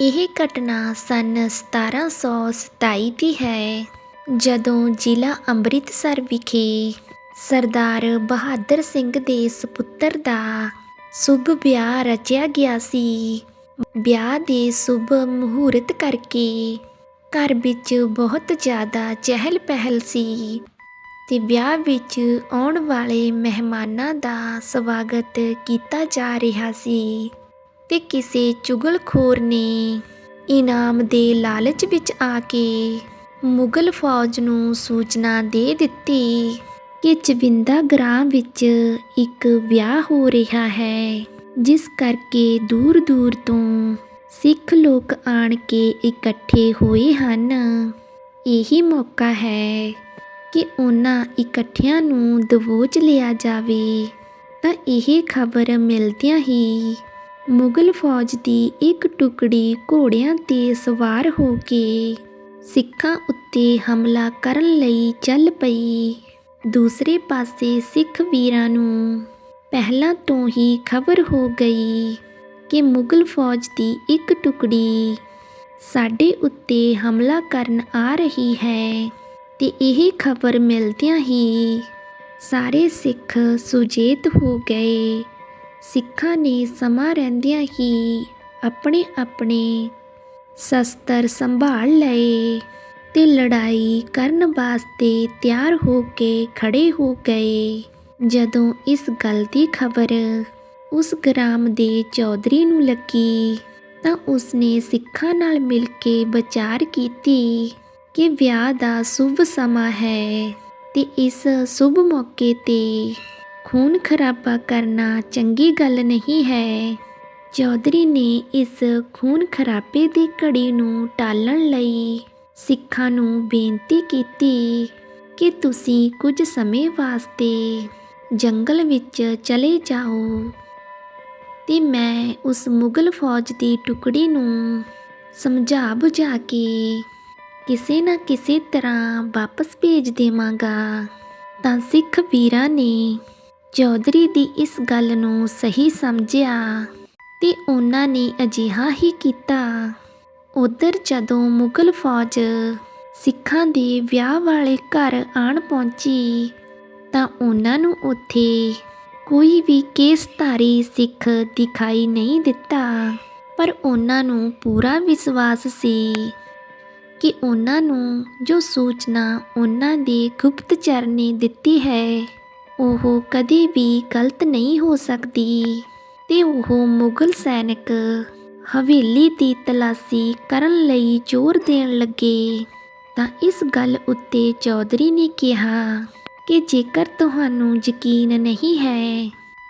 ਇਹ ਘਟਨਾ ਸੰਨ 1727 ਦੀ ਹੈ, ਜਦੋਂ ਜ਼ਿਲ੍ਹਾ ਅੰਮ੍ਰਿਤਸਰ ਵਿਖੇ ਸਰਦਾਰ ਬਹਾਦਰ ਸਿੰਘ ਦੇ ਸੁਪੁੱਤਰ ਦਾ ਸ਼ੁਭ ਵਿਆਹ ਰਚਿਆ ਗਿਆ ਸੀ। ਵਿਆਹ ਦੇ ਸ਼ੁਭ ਮਹੂਰਤ ਕਰਕੇ ਘਰ ਵਿੱਚ ਬਹੁਤ ਜ਼ਿਆਦਾ ਚਹਿਲ ਪਹਿਲ ਸੀ ਤੇ ਵਿਆਹ ਵਿੱਚ ਆਉਣ ਵਾਲੇ ਮਹਿਮਾਨਾਂ ਦਾ ਸਵਾਗਤ ਕੀਤਾ ਜਾ ਰਿਹਾ ਸੀ। ਤੇ ਕਿਸੇ ਚੁਗਲਖੋਰ ਨੇ ਇਨਾਮ ਦੇ ਲਾਲਚ ਵਿੱਚ ਆ ਕੇ ਮੁਗਲ ਫੌਜ ਨੂੰ ਸੂਚਨਾ ਦੇ ਦਿੱਤੀ ਕਿ ਚਵਿੰਦਾ ਗ੍ਰਾਮ ਵਿੱਚ ਇੱਕ ਵਿਆਹ ਹੋ ਰਿਹਾ ਹੈ, ਜਿਸ ਕਰਕੇ ਦੂਰ ਦੂਰ ਤੋਂ ਸਿੱਖ ਲੋਕ ਆਣ ਕੇ ਇਕੱਠੇ ਹੋਏ ਹਨ। ਇਹੀ ਮੌਕਾ ਹੈ ਕਿ ਉਹਨਾਂ ਇਕੱਠਿਆਂ ਨੂੰ ਦਬੋਚ ਲਿਆ ਜਾਵੇ। ਤਾਂ ਇਹ ਖਬਰ ਮਿਲਦਿਆਂ ਹੀ ਮੁਗਲ ਫੌਜ ਦੀ ਇੱਕ ਟੁਕੜੀ ਘੋੜਿਆਂ ਤੇ ਸਵਾਰ ਹੋ ਕੇ ਸਿੱਖਾਂ ਉੱਤੇ ਹਮਲਾ ਕਰਨ ਲਈ ਚੱਲ ਪਈ। ਦੂਸਰੇ ਪਾਸੇ ਸਿੱਖ ਵੀਰਾਂ ਨੂੰ ਪਹਿਲਾਂ ਤੋਂ ਹੀ ਖਬਰ ਹੋ ਗਈ ਕਿ ਮੁਗਲ ਫੌਜ ਦੀ ਇੱਕ ਟੁਕੜੀ ਸਾਡੇ ਉੱਤੇ ਹਮਲਾ ਕਰਨ ਆ ਰਹੀ ਹੈ ਤੇ ਇਹ ਖਬਰ ਮਿਲਦਿਆਂ ਹੀ ਸਾਰੇ ਸਿੱਖ ਸੁਜੇਤ ਹੋ ਗਏ। ਸਿੱਖਾਂ ਨੇ ਸਮਾਂ ਰਹਿੰਦਿਆਂ ਹੀ ਆਪਣੇ ਆਪਣੇ ਸ਼ਸਤਰ ਸੰਭਾਲ ਲਏ ਤੇ ਲੜਾਈ ਕਰਨ ਵਾਸਤੇ ਤਿਆਰ ਹੋ ਕੇ ਖੜੇ ਹੋ ਗਏ। ਜਦੋਂ ਇਸ ਗੱਲ ਦੀ ਖਬਰ ਉਸ ਗ੍ਰਾਮ ਦੇ ਚੌਧਰੀ ਨੂੰ ਲੱਗੀ ਤਾਂ ਉਸਨੇ ਸਿੱਖਾਂ ਨਾਲ ਮਿਲ ਕੇ ਵਿਚਾਰ ਕੀਤੀ ਕਿ ਵਿਆਹ ਦਾ ਸ਼ੁਭ ਸਮਾਂ ਹੈ ਤੇ ਇਸ ਸ਼ੁਭ ਮੌਕੇ ਤੇ ਖੂਨ ਖਰਾਬਾ ਕਰਨਾ ਚੰਗੀ ਗੱਲ ਨਹੀਂ ਹੈ। ਚੌਧਰੀ ਨੇ ਇਸ ਖੂਨ ਖਰਾਬੇ ਦੀ ਘੜੀ ਨੂੰ ਟਾਲਣ ਲਈ ਸਿੱਖਾਂ ਨੂੰ ਬੇਨਤੀ ਕੀਤੀ ਕਿ ਤੁਸੀਂ ਕੁਝ ਸਮੇਂ ਵਾਸਤੇ ਜੰਗਲ ਵਿੱਚ ਚਲੇ ਜਾਓ ਤੇ ਮੈਂ ਉਸ ਮੁਗਲ ਫੌਜ ਦੀ ਟੁਕੜੀ ਨੂੰ ਸਮਝਾ ਬੁਝਾ ਕੇ ਕਿਸੇ ਨਾ ਕਿਸੇ ਤਰ੍ਹਾਂ ਵਾਪਸ ਭੇਜ ਦੇਵਾਂਗਾ। ਤਾਂ ਸਿੱਖ ਵੀਰਾਂ ਨੇ ਚੌਧਰੀ ਦੀ ਇਸ ਗੱਲ ਨੂੰ ਸਹੀ ਸਮਝਿਆ ਤੇ ਉਹਨਾਂ ਨੇ ਅਜਿਹਾ ਹੀ ਕੀਤਾ। ਉਧਰ ਜਦੋਂ ਮੁਗਲ ਫੌਜ ਸਿੱਖਾਂ ਦੇ ਵਿਆਹ ਵਾਲੇ ਘਰ ਆਣ ਪਹੁੰਚੀ, ਤਾਂ ਉਹਨਾਂ ਨੂੰ ਉੱਥੇ ਕੋਈ ਵੀ ਕੇਸਧਾਰੀ ਸਿੱਖ ਦਿਖਾਈ ਨਹੀਂ ਦਿੱਤਾ। ਪਰ ਉਹਨਾਂ ਨੂੰ ਪੂਰਾ ਵਿਸ਼ਵਾਸ ਸੀ ਕਿ ਉਹਨਾਂ ਨੂੰ ਜੋ ਸੂਚਨਾ ਉਹਨਾਂ ਦੇ ਗੁਪਤਚਰ ਨੇ ਦਿੱਤੀ ਹੈ ਉਹ ਕਦੇ ਵੀ ਗਲਤ ਨਹੀਂ ਹੋ ਸਕਦੀ। ਤੇ ਉਹ ਮੁਗਲ ਸੈਨਿਕ ਹਵੇਲੀ ਦੀ ਤਲਾਸ਼ੀ ਕਰਨ ਲਈ ਜ਼ੋਰ ਦੇਣ ਲੱਗੇ। ਤਾਂ ਇਸ ਗੱਲ ਉੱਤੇ ਚੌਧਰੀ ਨੇ ਕਿਹਾ ਕਿ ਜੇਕਰ ਤੁਹਾਨੂੰ ਯਕੀਨ ਨਹੀਂ ਹੈ,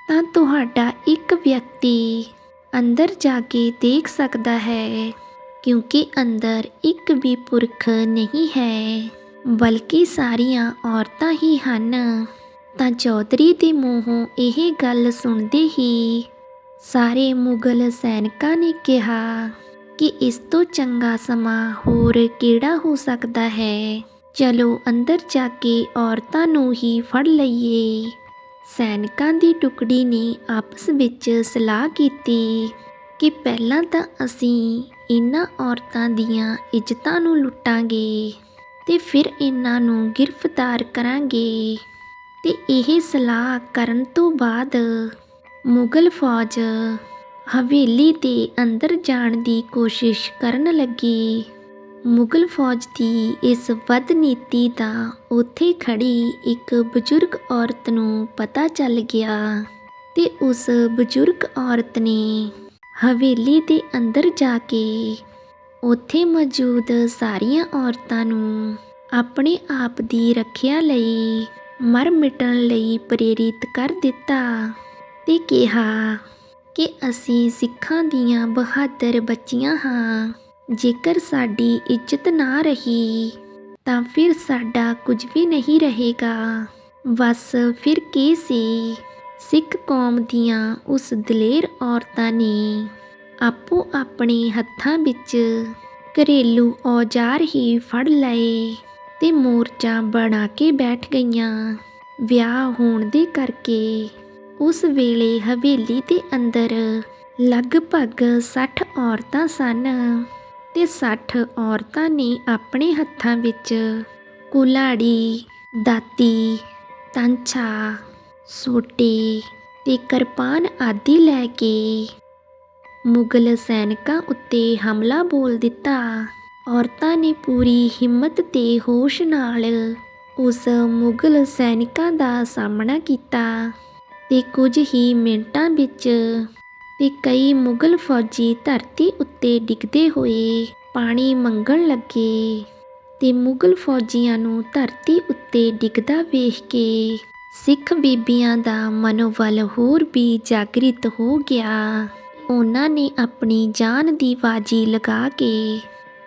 ਤਾਂ ਤੁਹਾਡਾ ਇੱਕ ਵਿਅਕਤੀ ਅੰਦਰ ਜਾ ਕੇ ਦੇਖ ਸਕਦਾ ਹੈ, ਕਿਉਂਕਿ ਅੰਦਰ ਇੱਕ ਵੀ ਪੁਰਖ ਨਹੀਂ ਹੈ, ਬਲਕਿ ਸਾਰੀਆਂ ਔਰਤਾਂ ਹੀ ਹਨ। ਤਾਂ ਚੌਧਰੀ ਦੇ ਮੂੰਹੋਂ ਇਹ ਗੱਲ ਸੁਣਦੇ ਹੀ ਸਾਰੇ ਮੁਗਲ ਸੈਨਿਕਾਂ ਨੇ ਕਿਹਾ ਕਿ ਇਸ ਤੋਂ ਚੰਗਾ ਸਮਾਂ ਹੋਰ ਕਿਹੜਾ ਹੋ ਸਕਦਾ ਹੈ? ਚਲੋ ਅੰਦਰ ਜਾ ਕੇ ਔਰਤਾਂ ਨੂੰ ਹੀ ਫੜ ਲਈਏ। ਸੈਨਿਕਾਂ ਦੀ ਟੁਕੜੀ ਨੇ ਆਪਸ ਵਿੱਚ ਸਲਾਹ ਕੀਤੀ ਕਿ ਪਹਿਲਾਂ ਤਾਂ ਅਸੀਂ ਇਹਨਾਂ ਔਰਤਾਂ ਦੀਆਂ ਇੱਜ਼ਤਾਂ ਨੂੰ ਲੁੱਟਾਂਗੇ ਤੇ ਫਿਰ ਇਹਨਾਂ ਨੂੰ ਗ੍ਰਿਫਤਾਰ ਕਰਾਂਗੇ। ਤੇ ਇਹ ਸਲਾਹ ਕਰਨ ਤੋਂ ਬਾਅਦ ਮੁਗਲ ਫੌਜ ਹਵੇਲੀ ਦੇ ਅੰਦਰ ਜਾਣ ਦੀ ਕੋਸ਼ਿਸ਼ ਕਰਨ ਲੱਗੀ। ਮੁਗਲ ਫੌਜ ਦੀ ਇਸ ਵੱਧ ਨੀਤੀ ਦਾ ਉੱਥੇ ਖੜੀ ਇੱਕ ਬਜ਼ੁਰਗ ਔਰਤ ਨੂੰ ਪਤਾ ਚੱਲ ਗਿਆ ਤੇ ਉਸ ਬਜ਼ੁਰਗ ਔਰਤ ਨੇ ਹਵੇਲੀ ਦੇ ਅੰਦਰ ਜਾ ਕੇ ਉੱਥੇ ਮੌਜੂਦ ਸਾਰੀਆਂ ਔਰਤਾਂ ਨੂੰ ਆਪਣੇ ਆਪ ਦੀ ਰੱਖਿਆ ਲਈ ਮਰ ਮਿਟਣ ਲਈ ਪ੍ਰੇਰਿਤ ਕਰ ਦਿੱਤਾ ਤੇ ਕਿਹਾ ਕਿ ਅਸੀਂ ਸਿੱਖਾਂ ਦੀਆਂ ਬਹਾਦਰ ਬੱਚੀਆਂ ਹਾਂ। ਜੇਕਰ ਸਾਡੀ ਇੱਜ਼ਤ ਨਾ ਰਹੀ, ਤਾਂ ਫਿਰ ਸਾਡਾ ਕੁਝ ਵੀ ਨਹੀਂ ਰਹੇਗਾ। ਬਸ ਫਿਰ ਕੀ ਸੀ? ਸਿੱਖ ਕੌਮ ਦੀਆਂ ਉਸ ਦਲੇਰ ਔਰਤਾਂ ਨੇ ਆਪੋ ਆਪਣੇ ਹੱਥਾਂ ਵਿੱਚ ਘਰੇਲੂ ਔਜ਼ਾਰ ਹੀ ਫੜ ਲਏ। ਤੇ ਮੋਰਚਾ ਬਣਾ ਕੇ ਬੈਠ ਗਈਆਂ। ਵਿਆਹ ਹੋਣ ਦੇ ਕਰਕੇ ਉਸ ਵੇਲੇ ਹਵੇਲੀ ਦੇ ਅੰਦਰ ਲਗਭਗ 60 ਔਰਤਾਂ ਸਨ ਤੇ 60 ਔਰਤਾਂ ਨੇ ਆਪਣੇ ਹੱਥਾਂ ਵਿੱਚ ਕੁਲਾੜੀ, ਦਾਤੀ, ਤਾਂਛਾ, ਸੋਟੇ ਤੇ ਕਿਰਪਾਨ ਆਦਿ ਲੈ ਕੇ ਮੁਗਲ ਸੈਨਿਕਾਂ ਉੱਤੇ ਹਮਲਾ ਬੋਲ ਦਿੱਤਾ। ਔਰਤਾਂ ਨੇ ਪੂਰੀ ਹਿੰਮਤ ਤੇ ਹੋਸ਼ ਨਾਲ ਉਸ ਮੁਗਲ ਸੈਨਿਕਾਂ ਦਾ ਸਾਹਮਣਾ ਕੀਤਾ ਤੇ ਕੁਝ ਹੀ ਮਿੰਟਾਂ ਵਿੱਚ ਤੇ ਕਈ ਮੁਗਲ ਫੌਜੀ ਧਰਤੀ ਉੱਤੇ ਡਿੱਗਦੇ ਹੋਏ ਪਾਣੀ ਮੰਗਣ ਲੱਗੇ ਤੇ ਮੁਗਲ ਫੌਜੀਆਂ ਨੂੰ ਧਰਤੀ ਉੱਤੇ ਡਿੱਗਦਾ ਵੇਖ ਕੇ ਸਿੱਖ ਬੀਬੀਆਂ ਦਾ ਮਨੋਬਲ ਹੋਰ ਵੀ ਜਾਗਰਿਤ ਹੋ ਗਿਆ। ਉਹਨਾਂ ਨੇ ਆਪਣੀ ਜਾਨ ਦੀ ਬਾਜੀ ਲਗਾ ਕੇ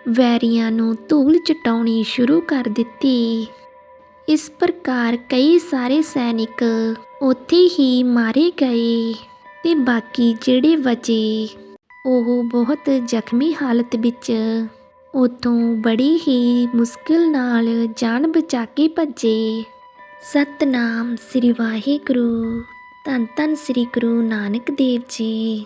ਵੈਰੀਆਂ ਨੂੰ ਧੂਲ ਚਟਾਉਣੀ ਸ਼ੁਰੂ ਕਰ ਦਿੱਤੀ। ਇਸ ਪ੍ਰਕਾਰ ਕਈ ਸਾਰੇ ਸੈਨਿਕ ਉੱਥੇ ਹੀ ਮਾਰੇ ਗਏ ਤੇ ਬਾਕੀ ਜਿਹੜੇ ਬਚੇ, ਉਹ ਬਹੁਤ ਜ਼ਖਮੀ ਹਾਲਤ ਵਿੱਚ ਉਥੋਂ ਬੜੀ ਹੀ ਮੁਸ਼ਕਿਲ ਨਾਲ ਜਾਨ ਬਚਾ ਕੇ ਭੱਜੇ। ਸਤਨਾਮ ਸ੍ਰੀ ਵਾਹਿਗੁਰੂ, ਧੰਨ ਧੰਨ ਸ੍ਰੀ ਗੁਰੂ ਨਾਨਕ ਦੇਵ ਜੀ।